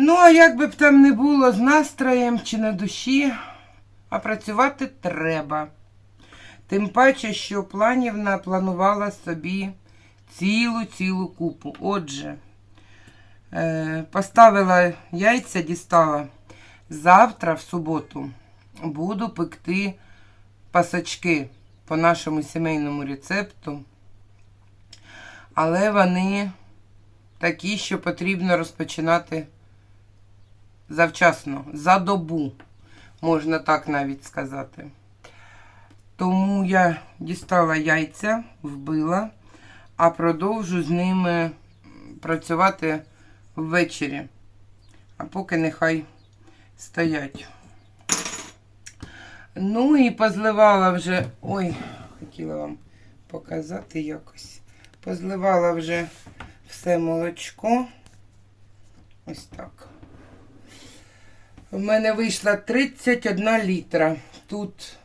Ну, а як би б там не було з настроєм чи на душі, а працювати треба. Тим паче, що планів напланувала собі цілу-цілу купу. Отже, поставила яйця, дістала. Завтра, в суботу, буду пекти пасочки по нашому сімейному рецепту. Але вони такі, що потрібно розпочинати завчасно, за добу, можна так навіть сказати. Тому я дістала яйця, вбила, а продовжу з ними працювати ввечері. А поки нехай стоять. Ну і позливала вже. Ой, хотіла вам показати якось. Позливала вже все молочко. Ось так. У мене вийшла 31 літра. Тут,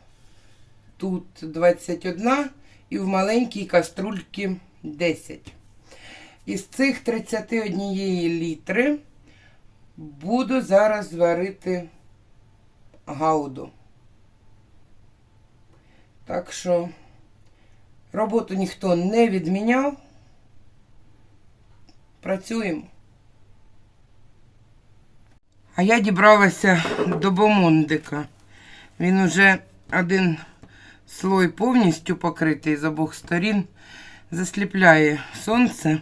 тут 21 і в маленькій каструльці 10. Із цих 31 літри буду зараз варити гауду. Так що роботу ніхто не відміняв. Працюємо. А я дібралася до бомондика. Він уже один слой повністю покритий з обох сторін. Засліпляє сонце.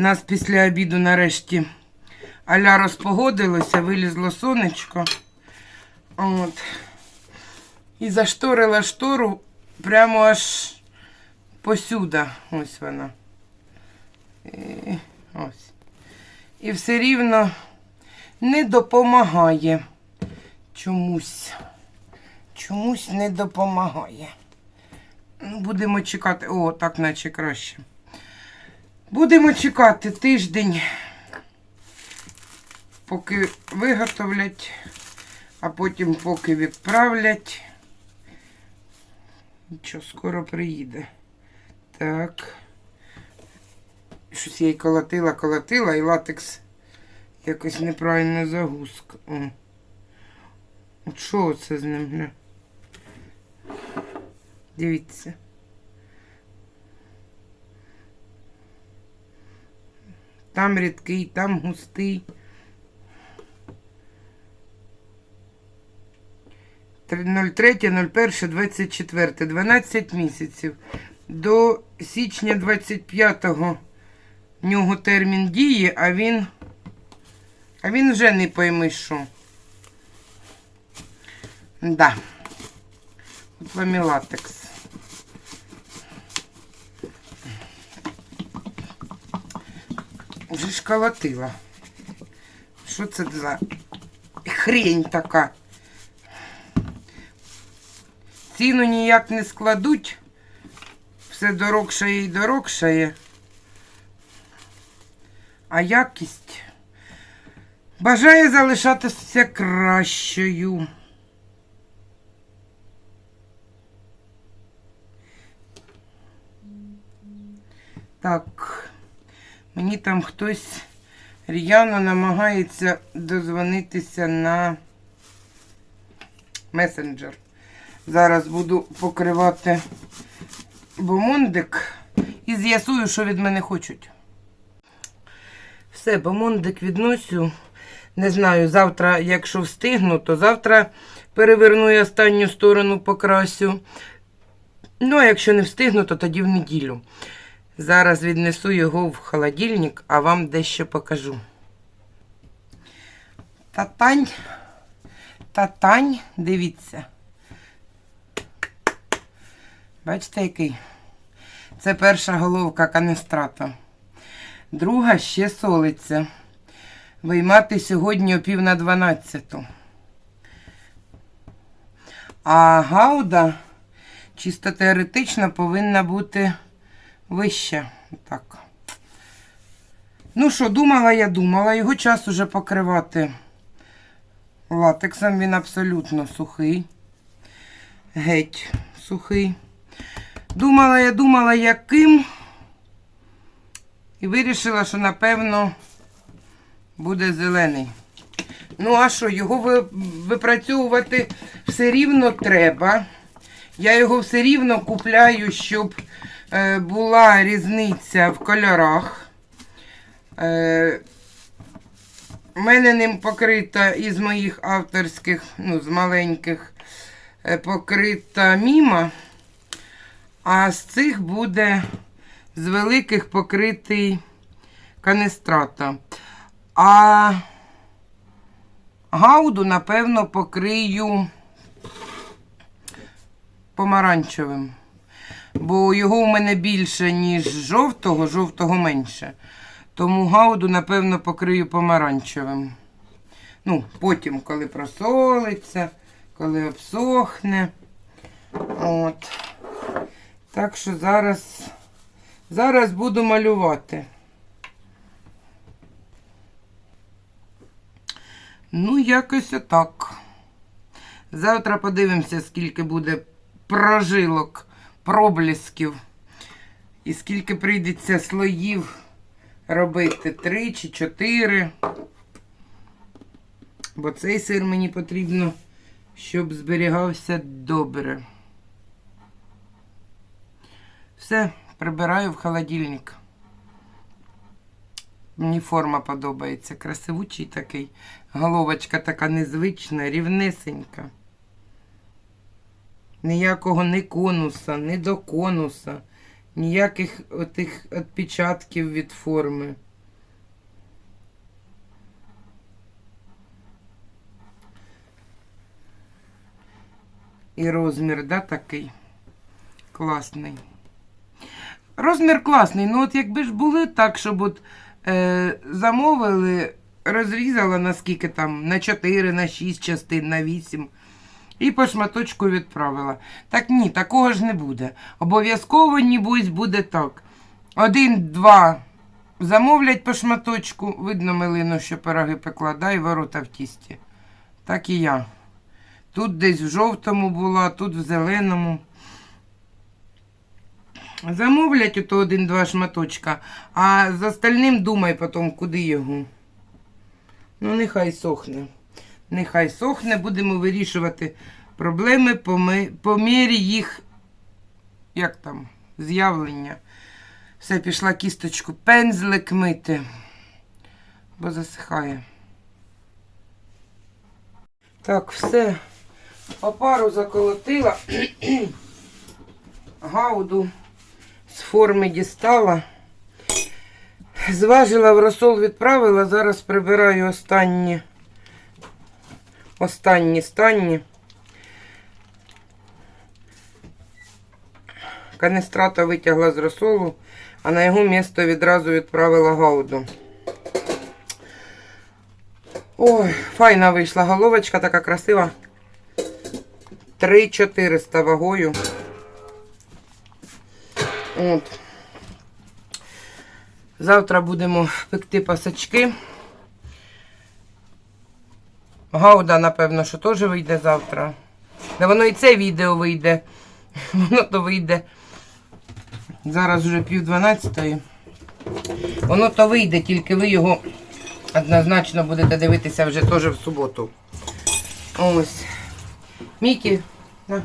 Нас після обіду нарешті аля розпогодилося, вилізло сонечко. От. І зашторила штору прямо аж посюди. Ось вона. І, ось. І все рівно не допомагає. Чомусь. Чомусь не допомагає. Будемо чекати. О, так наче краще. Будемо чекати тиждень, поки виготовлять, а потім поки відправлять. Нічого, скоро приїде. Так. Щось я й колотила, колотила, і латекс якось неправильно загузка. О. От що це з ним? Дивіться. Там рідкий, там густий. 03.01.24, 12 місяців. До січня 25-го в нього термін дії, а він. А він вже не пойми що. Да. От вам і латекс. Ж колотила. Що це за хрень така? Ціну ніяк не складуть. Все дорогшає і дорогшає. А якість бажає залишатися кращою. Так, мені там хтось р'яно намагається дозвонитися на месенджер. Зараз буду покривати бомондик і з'ясую, що від мене хочуть. Все, бомондик відносю. Не знаю, завтра, якщо встигну, то завтра переверну і останню сторону покрасю. Ну, а якщо не встигну, то тоді в неділю. Зараз віднесу його в холодильник, а вам дещо покажу. Татань, татань, дивіться. Бачите, який? Це перша головка канестрата. Друга ще солиться. Виймати сьогодні о пів на дванадцяту. А гауда чисто теоретично повинна бути вища. Так. Ну що, думала, я думала, його час уже покривати Латексом він абсолютно сухий. Геть сухий. Думала, я думала, яким. І вирішила, що напевно буде зелений. Ну, а що, його випрацьовувати все рівно треба. Я його все рівно купляю, щоб була різниця в кольорах. Е, у мене ним покрита із моїх авторських, ну, з маленьких, е, покрита міма. А з цих буде з великих покритий канестрата. А гауду, напевно, покрию помаранчевим. Бо його у мене більше, ніж жовтого, жовтого менше. Тому гауду, напевно, покрию помаранчевим. Ну, потім, коли просолиться, коли обсохне. От. Так що зараз, зараз буду малювати. Ну, якось отак. Завтра подивимося, скільки буде прожилок, проблисків. І скільки прийдеться слоїв робити. Три чи чотири. Бо цей сир мені потрібно, щоб зберігався добре. Все, прибираю в холодильник. Мені форма подобається. Красивучий такий. Головочка така незвична, рівнесенька. Ніякого ні конуса, ні до конуса, ніяких отих відпечатків від форми. І розмір, да, такий класний. Розмір класний. Ну, от якби ж були так, щоб от, е, замовили, розрізала на скільки там, на 4, на 6 частин, на 8. І по шматочку відправила. Так ні, такого ж не буде. Обов'язково, нібудь, буде так. Один-два замовлять по шматочку. Видно милину, що пироги пекла, да, і ворота в тісті. Так і я. Тут десь в жовтому була, тут в зеленому. Замовлять ото один-два шматочка, а з остальним думай потім, куди його. Ну, нехай сохне. Нехай сохне, будемо вирішувати проблеми по, ми- по мірі їх, як там, з'явлення. Все, пішла кісточку, пензлик мити, бо засихає. Так, все. Опару заколотила. Гауду з форми дістала. Зважила в розсол відправила. Зараз прибираю останні. Останні станні. Канестрата витягла з розсолу, а на його місто відразу відправила гауду. Ой, файна вийшла головочка, така красива. 3400 вагою. От. Завтра будемо пекти пасочки. Гауда, напевно, що теж вийде завтра. Да воно і це відео вийде. Воно то вийде. Зараз вже пів дванадцятої. Воно то вийде, тільки ви його однозначно будете дивитися вже теж в суботу. Ось. Мікі, на.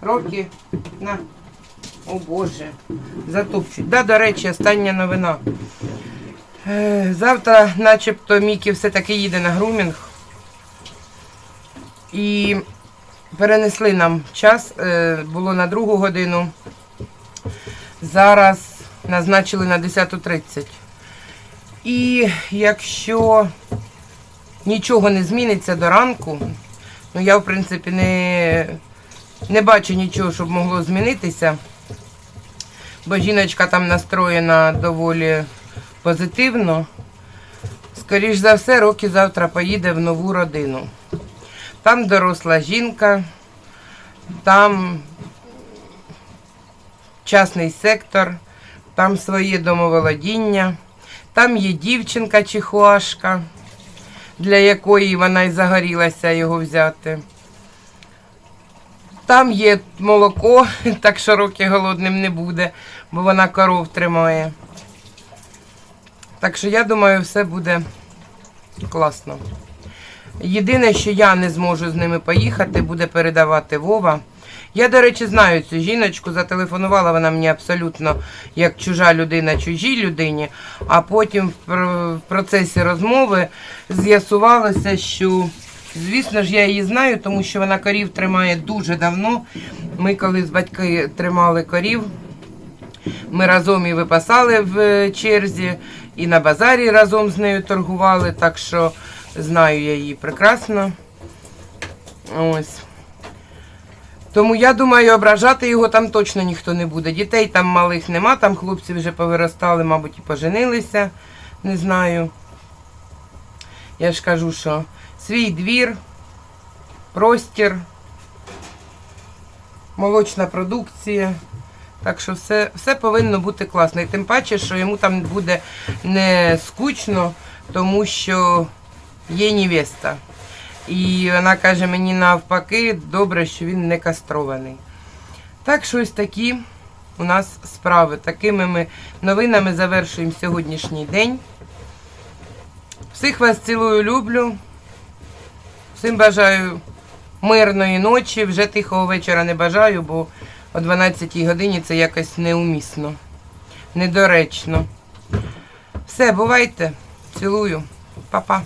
Рокі, на. О Боже. Затопчуть. Да, до речі, остання новина. Е, Завтра, начебто, Мікі все-таки їде на грумінг. І перенесли нам час, е, було на другу годину. Зараз назначили на 10.30. І якщо нічого не зміниться до ранку, ну я, в принципі, не, не бачу нічого, щоб могло змінитися. Бо жіночка там настроєна доволі позитивно. Скоріш за все, Рокі завтра поїде в нову родину. Там доросла жінка, там частний сектор, там своє домоволодіння, там є дівчинка чихуашка, для якої вона й загорілася його взяти. Там є молоко, так що роки голодним не буде, бо вона коров тримає. Так що я думаю, все буде класно. Єдине, що я не зможу з ними поїхати, буде передавати Вова. Я, до речі, знаю цю жіночку, зателефонувала вона мені абсолютно як чужа людина чужій людині, а потім в процесі розмови з'ясувалося, що, звісно ж, я її знаю, тому що вона корів тримає дуже давно. Ми коли з батьки тримали корів, ми разом і випасали в черзі, і на базарі разом з нею торгували, так що знаю я її прекрасно. Ось. Тому я думаю, ображати його там точно ніхто не буде. Дітей там малих нема, там хлопці вже повиростали, мабуть, і поженилися. Не знаю. Я ж кажу, що свій двір, простір, молочна продукція. Так що все, все повинно бути класно. І тим паче, що йому там буде не скучно, тому що є невеста. І вона каже мені навпаки, добре, що він не кастрований. Так що ось такі у нас справи. Такими ми новинами завершуємо сьогоднішній день. Всіх вас цілую, люблю. Всім бажаю мирної ночі. Вже тихого вечора не бажаю, бо о 12 годині це якось неумісно, недоречно. Все, бувайте. Цілую. Па-па.